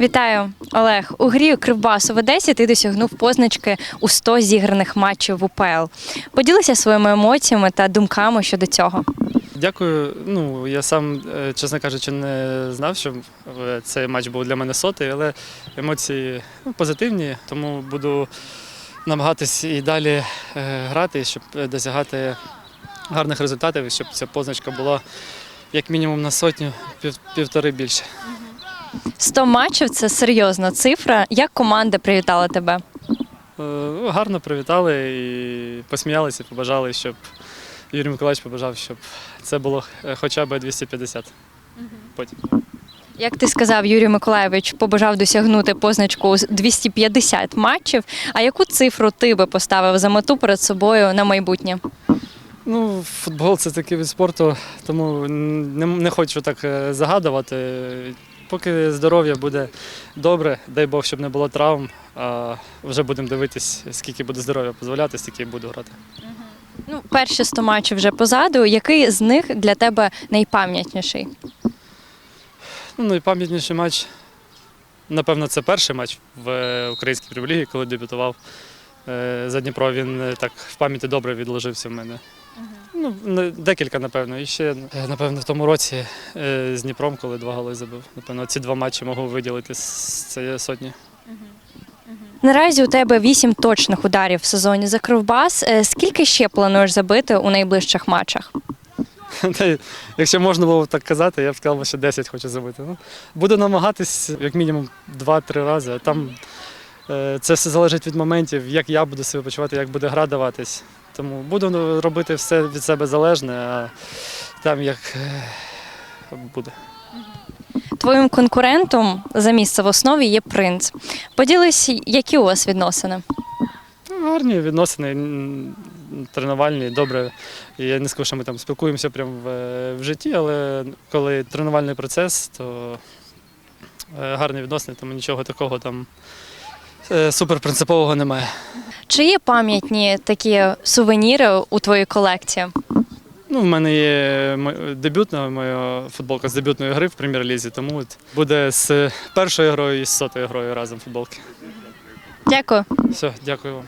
Вітаю, Олег. У грі Кривбасу в Одесі ти досягнув позначки у 100 зіграних матчів в УПЛ. Поділися своїми емоціями та думками щодо цього. Дякую. Ну я сам, е, чесно кажучи, не знав, що е, цей матч був для мене сотий, але емоції ну, позитивні, тому буду намагатись і далі е, грати, щоб досягати гарних результатів, щоб ця позначка була як мінімум на сотню, півтори більше. 100 матчів це серйозна цифра. Як команда привітала тебе? Е, Гарно привітали і посміялися, побажали, щоб Юрій Миколаївич побажав, щоб це було е, хоча б 250. Потім. Як ти сказав, Юрій Миколаєвич побажав досягнути позначку 250 матчів. А яку цифру ти би поставив за мету перед собою на майбутнє? Ну, футбол це такий від спорту, тому не, не хочу так е, загадувати. Поки здоров'я буде добре, дай Бог, щоб не було травм. А вже будемо дивитись, скільки буде здоров'я дозволяти, стільки буду грати. Ну, перші 100 матчів вже позаду. Який з них для тебе найпам'ятніший? Ну, найпам'ятніший матч, напевно, це перший матч в українській прем'єр-лігі, коли дебютував е, за Дніпро. Він е, так в пам'яті добре відложився в мене. Ну, декілька, напевно. І ще, е, напевно, в тому році е, з Дніпром, коли два голи забив. Напевно, ці два матчі можу виділити з цієї сотні. Наразі у тебе 8 точних ударів в сезоні за Кривбас. Е, Скільки ще плануєш забити у найближчих матчах? Якщо можна було так казати, я б сказав, що 10 хочу забити. Ну, буду намагатись як мінімум 2-3 рази. А Там це все залежить від моментів, як я буду себе почувати, як буде гра даватись. Тому буду ну, робити все від себе залежне, а там як е, буде. Твоїм конкурентом за місце в основі є принц. Поділись, які у вас відносини? Ну, Гарні відносини, тренувальні, добре. Я не скажу, що ми там спілкуємося прямо в, в житті, але коли тренувальний процес, то е, гарні відносини, тому нічого такого там е, суперпринципового немає. Чи є пам'ятні такі сувеніри у твоїй колекції? Ну, в мене є дебютна моя футболка з дебютної гри в прем'єр-лізі, тому от буде з першою грою і з сотою грою разом футболки. Дякую. Все, дякую вам.